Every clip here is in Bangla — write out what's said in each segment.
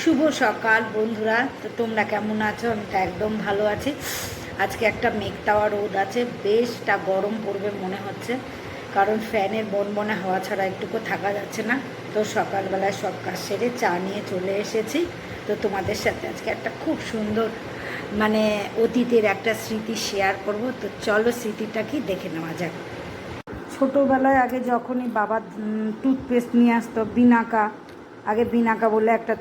শুভ সকাল বন্ধুরা। তো তোমরা কেমন আছো? আমি তো একদম ভালো আছি। আজকে একটা মেঘতাওয়া রোদ আছে। বেশটা গরম পড়বে মনে হচ্ছে। কারণ ফ্যানের বনবনে হাওয়া ছাড়া একটুকু থাকা যাচ্ছে না। তো সকালবেলায় সব কাজ সেরে চা নিয়ে চলে এসেছি। তো তোমাদের সাথে আজকে একটা খুব সুন্দর মানে অতীতের একটা স্মৃতি শেয়ার করব। তো চলো স্মৃতিটা কি দেখে নেওয়া যাক। ছোটোবেলায় আগে যখনই বাবা টুথপেস্ট নিয়ে আসতো, বিনাকা আগে বিনাকা বলে একটা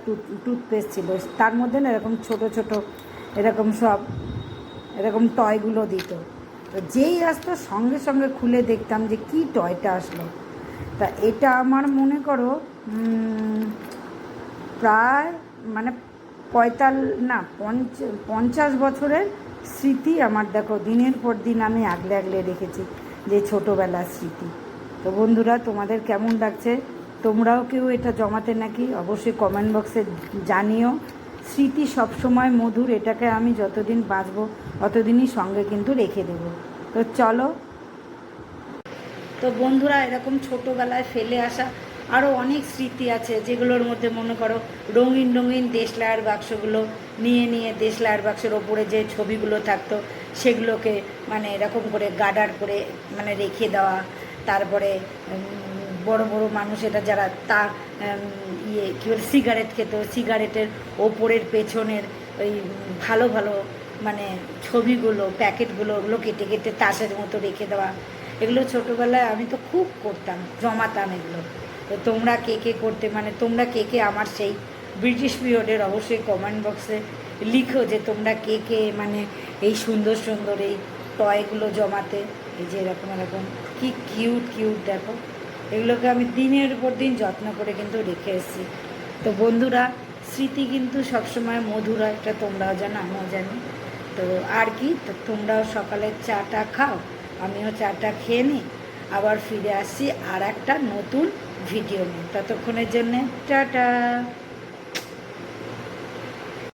টুথপেস্ট ছিল। তার মধ্যে না এরকম ছোট ছোট এরকম সব, এরকম টয়গুলো দিত। তো যেই আসতো সঙ্গে সঙ্গে খুলে দেখতাম যে কি টয়টা আসলো। তা এটা আমার মনে করো প্রায় মানে পঁয়তাল, না, পঞ্চ, পঞ্চাশ বছরের স্মৃতি আমার দেখো, দিনের পর দিন আমি আগলে আগলে রেখেছি যে ছোটোবেলার স্মৃতি। তো বন্ধুরা, তোমাদের কেমন লাগছে? তোমরাও কেউ এটা জমাতে নাকি অবশ্যই কমেন্ট বক্সে জানিও। স্মৃতি সবসময় মধুর, এটাকে আমি যতদিন বাঁচবো অতদিনই সঙ্গে কিন্তু রেখে দেবো। তো চলো। তো বন্ধুরা, এরকম ছোটোবেলায় ফেলে আসা আরও অনেক স্মৃতি আছে, যেগুলোর মধ্যে মনে করো রঙিন রঙিন দেশলাইয়ের বাক্সগুলো নিয়ে নিয়ে দেশলাইয়ের বাক্সের ওপরে যে ছবিগুলো থাকতো, সেগুলোকে মানে এরকম করে গার্ডার করে মানে রেখে দেওয়া, তারপরে বড় বড় মানুষ এটা যারা তা ইয়ে কী বলে সিগারেট খেত সিগারেটের ওপরের পেছনের ওই ভালো ভালো মানে ছবিগুলো, প্যাকেটগুলো, ওগুলো কেটে কেটে তাসের মতো রেখে দেওয়া। এগুলো ছোটোবেলায় আমি তো খুব করতাম, জমাতাম এগুলো। তো তোমরা কে কে করতে মানে তোমরা কে কে আমার সেই ব্রিটিশ পিরিয়ডের অবশ্যই কমেন্ট বক্সে লিখো যে তোমরা কে কে মানে এই সুন্দর সুন্দর এই টয়গুলো জমাতে, এই যে এরকম এরকম। কি কিউট কিউট দেখো। এগুলোকে আমি দিনের উপর দিন যত্ন করে কিন্তু রেখে এসেছি। তো বন্ধুরা, স্মৃতি কিন্তু সবসময় মধুর একটা, তোমরাও জানো, আমিও জানি। তো আর কি, তো তোমরাও সকালের চাটা খাও, আমিও চাটা খেয়ে নিই। আবার ফিরে আসি আর একটা নতুন ভিডিও নিয়ে। ততক্ষণের জন্যে, টাটা!